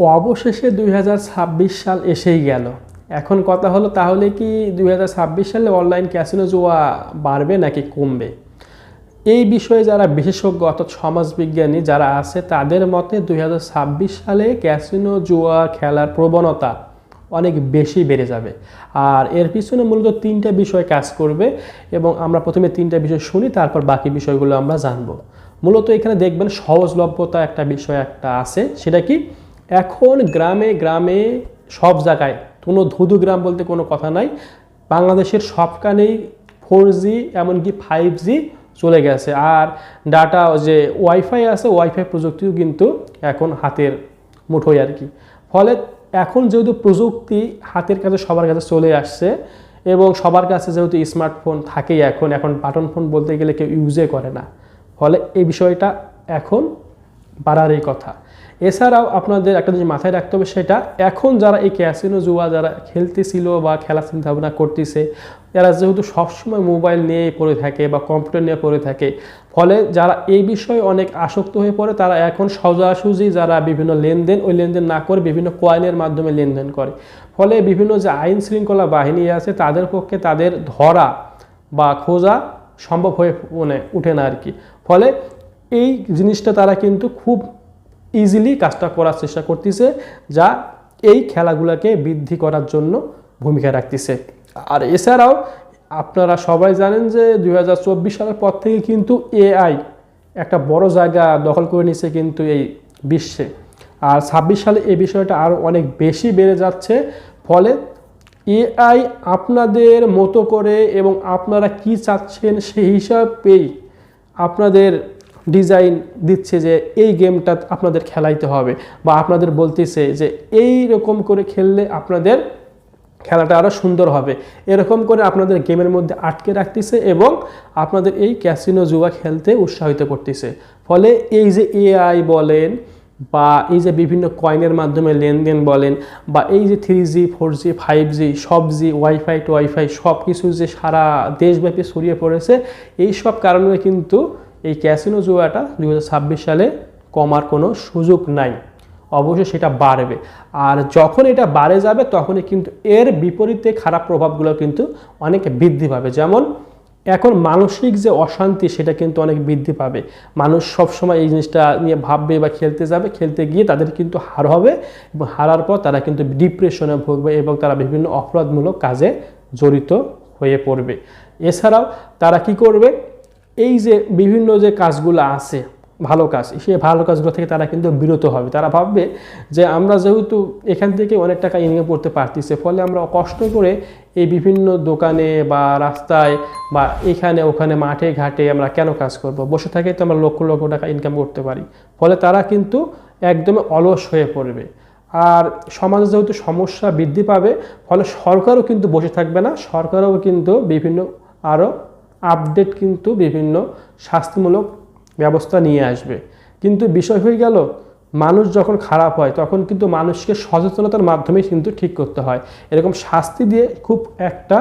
ও অবশেষে দুই হাজার ছাব্বিশ সাল এসেই গেল। এখন কথা হলো, তাহলে কি দুই হাজার ছাব্বিশ সালে অনলাইন ক্যাসিনো জুয়া বাড়বে নাকি কমবে? এই বিষয়ে যারা বিশেষজ্ঞ অর্থাৎ সমাজবিজ্ঞানী যারা আছে, তাদের মতে দুই হাজার ছাব্বিশ সালে ক্যাসিনো জুয়া খেলার প্রবণতা অনেক বেশি বেড়ে যাবে। আর এর পিছনে মূলত তিনটা বিষয় কাজ করবে এবং আমরা প্রথমে তিনটা বিষয় শুনি, তারপর বাকি বিষয়গুলো আমরা জানব। মূলত এখানে দেখবেন সহজলভ্যতা একটা বিষয় একটা আছে, সেটা কি? এখন গ্রামে গ্রামে সব জায়গায়, কোনো ধুধু গ্রাম বলতে কোনো কথা নাই, বাংলাদেশের সবখানেই ফোর জি এমনকি ফাইভ জি চলে গেছে। আর ডাটা যে ওয়াইফাই আছে ওয়াইফাই প্রযুক্তিও কিন্তু এখন হাতের মুঠোয় আর কি। ফলে এখন যেহেতু প্রযুক্তি হাতের কাছে, সবার কাছে চলে আসছে, এবং সবার কাছে যেহেতু স্মার্টফোন থাকেই এখন এখন বাটন ফোন বলতে গেলে কেউ ইউজে করে না। ফলে এই বিষয়টা এখন বাড়ারই কথা। এছাড়াও আপনাদের একটা জিনিস মাথায় রাখতে হবে সেটা, এখন যারা এই ক্যাসিনো জুয়া যারা খেলতেছিল বা খেলা চিন্তা ভাবনা করতেছে, এরা যেহেতু সবসময় মোবাইল নিয়ে পড়ে থাকে বা কম্পিউটার নিয়ে পড়ে থাকে, ফলে যারা এই বিষয়ে অনেক আসক্ত হয়ে পড়ে, তারা এখন সোজাসুজি যারা বিভিন্ন লেনদেন, ওই লেনদেন না করে বিভিন্ন কয়েনের মাধ্যমে লেনদেন করে। ফলে বিভিন্ন যে আইন শৃঙ্খলা বাহিনী আছে, তাদের পক্ষে তাদের ধরা বা খোঁজা সম্ভব হয়ে মানে উঠে না আর কি ফলে এই জিনিসটা তারা কিন্তু খুব ইজিলি কাজটা করার চেষ্টা করতেছে, যা এই খেলাগুলোকে বৃদ্ধি করার জন্য ভূমিকা রাখতেছে। আর এছাড়াও আপনারা সবাই জানেন যে দু হাজার চব্বিশ সালের পর থেকে কিন্তু এআই একটা বড় জায়গা দখল করে নিছে কিন্তু এই বিশ্বে। আর ছাব্বিশ সালে এই বিষয়টা আরও অনেক বেশি বেড়ে যাচ্ছে, ফলে এআই আপনাদের মতো করে এবং আপনারা কি চাচ্ছেন সেই হিসাবেই আপনাদের ডিজাইন দিচ্ছে যে এই গেমটা আপনাদের খেলাইতে হবে বা আপনাদের বলতেছে যে এই রকম করে খেললে আপনাদের খেলাটা আরও সুন্দর হবে। এরকম করে আপনাদের গেমের মধ্যে আটকে রাখতেছে এবং আপনাদের এই ক্যাসিনো জুয়া খেলতে উৎসাহিত করতেছে। ফলে এই যে এআই বলেন বা এই যে বিভিন্ন কয়েনের মাধ্যমে লেনদেন বলেন বা এই যে three G, four G, five G, সব জি, ওয়াইফাই টু ওয়াইফাই সব কিছু যে সারা দেশব্যাপী ছড়িয়ে পড়েছে এই সব কারণে কিন্তু এই ক্যাসিনো জুয়াটা দু হাজার ছাব্বিশ সালে কমার কোনো সুযোগ নাই। অবশ্যই সেটা বাড়বে। আর যখন এটা বাড়ে যাবে, তখনই কিন্তু এর বিপরীতে খারাপ প্রভাবগুলো কিন্তু অনেক বৃদ্ধি পাবে। যেমন, এখন মানসিক যে অশান্তি, সেটা কিন্তু অনেক বৃদ্ধি পাবে। মানুষ সবসময় এই জিনিসটা নিয়ে ভাববে বা খেলতে যাবে। খেলতে গিয়ে তাদের কিন্তু হার হবে এবং হারার পর তারা কিন্তু ডিপ্রেশনে ভুগবে এবং তারা বিভিন্ন অপরাধমূলক কাজে জড়িত হয়ে পড়বে। এছাড়াও তারা কি করবে? এই যে বিভিন্ন যে কাজগুলো আছে, ভালো কাজ সেই ভালো কাজগুলো থেকে তারা কিন্তু বিরত হবে। তারা ভাববে যে আমরা যেহেতু এখান থেকে অনেক টাকা ইনকাম করতে পারতেছে, ফলে আমরা কষ্ট করে এই বিভিন্ন দোকানে বা রাস্তায় বা এখানে ওখানে মাঠে ঘাটে আমরা কেন কাজ করব? বসে থাকে তো আমরা লক্ষ লক্ষ টাকা ইনকাম করতে পারি। ফলে তারা কিন্তু একদমই অলস হয়ে পড়বে। আর সমাজে যেহেতু সমস্যা বৃদ্ধি পাবে, ফলে সরকারও কিন্তু বসে থাকবে না, সরকারও কিন্তু বিভিন্ন আরও আপডেট কিন্তু বিভিন্ন শাস্তিমূলক ব্যবস্থা নিয়ে আসবে। কিন্তু বিষয় হয়ে গেল, মানুষ যখন খারাপ হয়, তখন কিন্তু মানুষকে সচেতনতার মাধ্যমে কিন্তু ঠিক করতে হয়। এরকম শাস্তি দিয়ে খুব একটা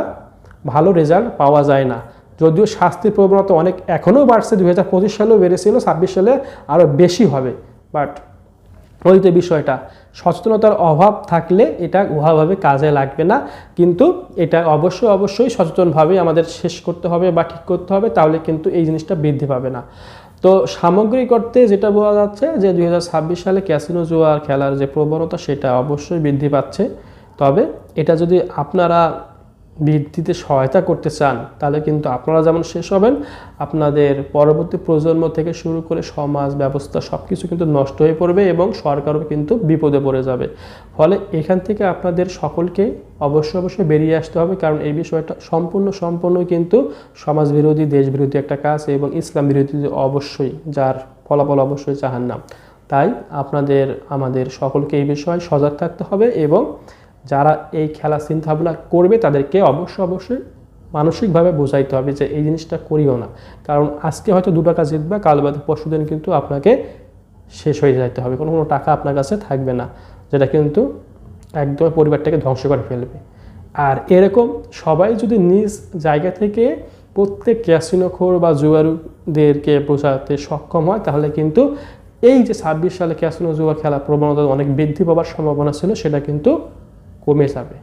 ভালো রেজাল্ট পাওয়া যায় না। যদিও শাস্তির প্রবণতা অনেক এখনও বাড়ছে দু হাজার পঁচিশ সালেও বেড়েছিল, ছাব্বিশ সালে আরও বেশি হবে। বাট ওই তো বিষয়টা। সচেতনতার অভাব থাকলে এটা উহাভাবে কাজে লাগবে না। কিন্তু এটা অবশ্যই অবশ্যই সচেতনভাবে আমাদের শেষ করতে হবে বা ঠিক করতে হবে, তাহলে কিন্তু এই জিনিসটা বৃদ্ধি পাবে না। তো সামগ্রিক অর্থে যেটা বলা যাচ্ছে যে দু হাজার ছাব্বিশ সালে ক্যাসিনো জুয়ার খেলার যে প্রবণতা, সেটা অবশ্যই বৃদ্ধি পাচ্ছে। তবে এটা যদি আপনারা বৃদ্ধিতে সহায়তা করতে চান, তাহলে কিন্তু আপনারা যেমন শেষ হবেন, আপনাদের পরবর্তী প্রজন্ম থেকে শুরু করে সমাজ ব্যবস্থা সব কিছু কিন্তু নষ্ট হয়ে পড়বে এবং সরকারও কিন্তু বিপদে পড়ে যাবে। ফলে এখান থেকে আপনাদের সকলকে অবশ্যই অবশ্যই বেরিয়ে আসতে হবে, কারণ এই বিষয়টা সম্পূর্ণ সম্পূর্ণ কিন্তু সমাজ বিরোধী দেশ বিরোধী একটা কাজ এবং ইসলাম বিরোধী অবশ্যই, যার ফলাফল অবশ্যই চাহান না তাই আপনাদের, আমাদের সকলকে এই বিষয়ে সজাগ থাকতে হবে এবং যারা এই খেলা চিন্তা ভাবনা করবে, তাদেরকে অবশ্যই অবশ্যই মানসিকভাবে বোঝাইতে হবে যে এই জিনিসটা করিও না। কারণ আজকে হয়তো দু টাকা জিতবে, কাল বাদে পরশু দিন কিন্তু আপনাকে শেষ হয়ে যাইতে হবে। কোনো কোনো টাকা আপনার কাছে থাকবে না, যেটা কিন্তু একদম পরিবারটাকে ধ্বংস করে ফেলবে। আর এরকম সবাই যদি নিজ জায়গা থেকে প্রত্যেক ক্যাসিনোখোর বা জুয়ারুদেরকে বোঝাতে সক্ষম হয়, তাহলে কিন্তু এই যে ছাব্বিশ সালে ক্যাসিনো জুয়া খেলা প্রবণতা অনেক বৃদ্ধি পাওয়ার সম্ভাবনা ছিল, সেটা কিন্তু কমে যাবে।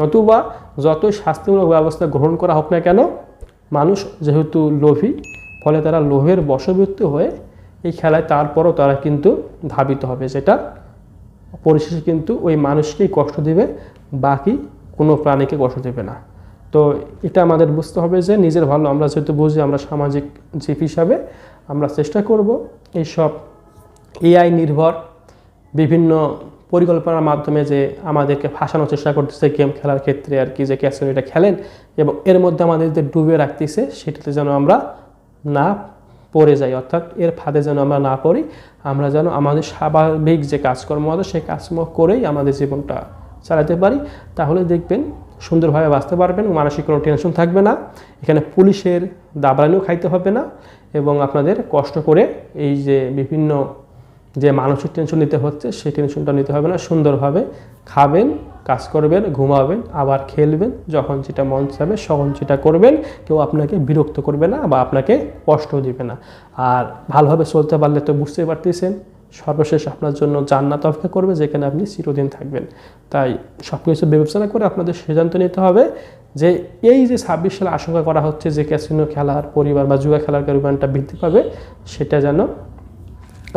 নতুবা যতই শাস্তিমূলক ব্যবস্থা গ্রহণ করা হোক না কেন, মানুষ যেহেতু লোভী, ফলে তারা লোভের বশবর্তী হয়ে এই খেলায় তারপরও তারা কিন্তু ধাবিত হবে। যেটা পরিশেষে কিন্তু ওই মানুষকেই কষ্ট দেবে, বাকি কোনো প্রাণীকে কষ্ট দেবে না। তো এটা আমাদের বুঝতে হবে যে নিজের ভালো আমরা যেহেতু বুঝি, আমরা সামাজিক জীব হিসাবে আমরা চেষ্টা করব। এইসব এআই নির্ভর বিভিন্ন পরিকল্পনার মাধ্যমে যে আমাদেরকে ফাঁসানোর চেষ্টা করতেছে গেম খেলার ক্ষেত্রে আর কি, যে ক্যাসিনো এটা খেলেন এবং এর মধ্যে আমাদের যে ডুবে রাখতেছে সেটাতে যেন আমরা না পড়ে যাই, অর্থাৎ এর ফাঁদে যেন আমরা না পড়ি, আমরা যেন আমাদের স্বাভাবিক যে কাজকর্ম আছে সেই কাজকর্ম করেই আমাদের জীবনটা চালাতে পারি। তাহলে দেখবেন সুন্দরভাবে বাঁচতে পারবেন, মানসিক কোনো টেনশন থাকবে না, এখানে পুলিশের দাবরানিও খাইতে হবে না এবং আপনাদের কষ্ট করে এই যে বিভিন্ন যে মানসিক টেনশন নিতে হচ্ছে, সেই টেনশনটা নিতে হবে না। সুন্দরভাবে খাবেন, কাজ করবেন, ঘুমাবেন, আবার খেলবেন, যখন যেটা মন চাবে তখন যেটা করবেন। কেউ আপনাকে বিরক্ত করবে না বা আপনাকে কষ্ট দিবে না। আর ভালোভাবে চলতে পারলে তো বুঝতেই পারতেছেন। সর্বশেষ আপনার জন্য জান্নাত অপেক্ষা করবে, যেখানে আপনি চিরদিন থাকবেন। তাই সব কিছু বিবেচনা করে আপনাদের সিদ্ধান্ত নিতে হবে যে এই যে ছাব্বিশ সালে আশঙ্কা করা হচ্ছে যে ক্যাসিনো খেলার পরিবার বা জুয়া খেলার পরিমাণটা বৃদ্ধি পাবে, সেটা যেন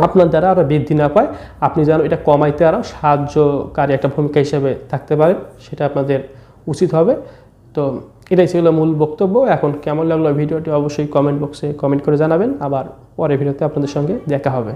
আপনার দ্বারা আরও বৃদ্ধি না পায়, আপনি যেন এটা কমাইতে আরও সাহায্যকারী একটা ভূমিকা হিসেবে থাকতে পারেন, সেটা আপনাদের উচিত হবে। তো এটাই ছিল মূল বক্তব্য। এখন কেমন লাগল ভিডিওটি অবশ্যই কমেন্ট বক্সে কমেন্ট করে জানাবেন। আবার পরে ভিডিওতে আপনাদের সঙ্গে দেখা হবে।